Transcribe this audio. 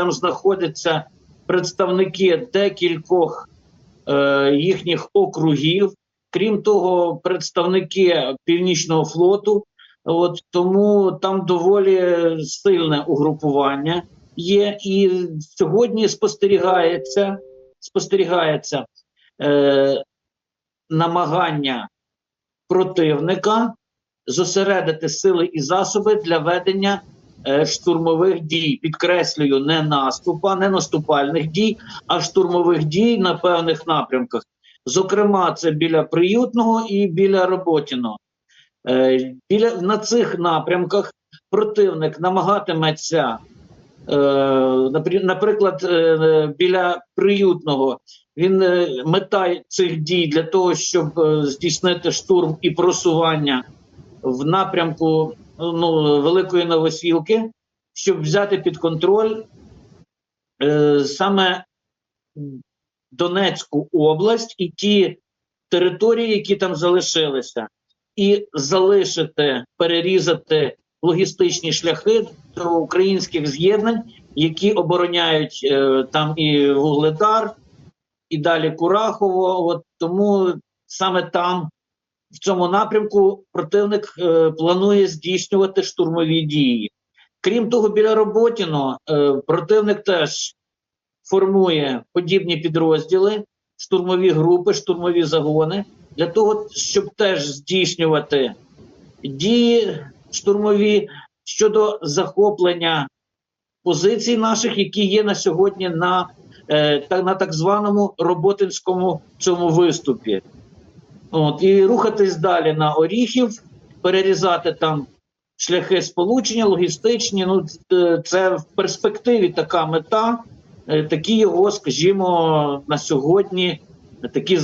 там знаходяться представники декількох е, їхніх округів, крім того, представники Північного флоту. От тому там доволі сильне угрупування є, і сьогодні спостерігається, спостерігається е, намагання противника зосередити сили і засоби для ведення штурмових дій. Підкреслюю, не наступа, не наступальних дій, а штурмових дій на певних напрямках. Зокрема, це біля приютного і біля роботіного. Е, біля на цих напрямках противник намагатиметься, е, наприклад, е, біля приютного. Він е, мета цих дій для того, щоб е, здійснити штурм і просування в напрямку ну, Великої Новосілки, щоб взяти під контроль е, саме Донецьку область і ті території, які там залишилися, і залишити, перерізати логістичні шляхи до українських з'єднань, які обороняють е, там і Вугледар, і далі Курахово. От тому саме там, в цьому напрямку, противник е, планує здійснювати штурмові дії. Крім того, біля Роботіно е, противник теж формує подібні підрозділи, штурмові групи, штурмові загони для того, щоб теж здійснювати дії штурмові щодо захоплення позицій наших, які є на сьогодні на, е, на так званому роботинському цьому виступі. От, і рухатись далі на Оріхів, перерізати там шляхи сполучення, логістичні. Ну, це в перспективі така мета, е, такі його, скажімо, на сьогодні такі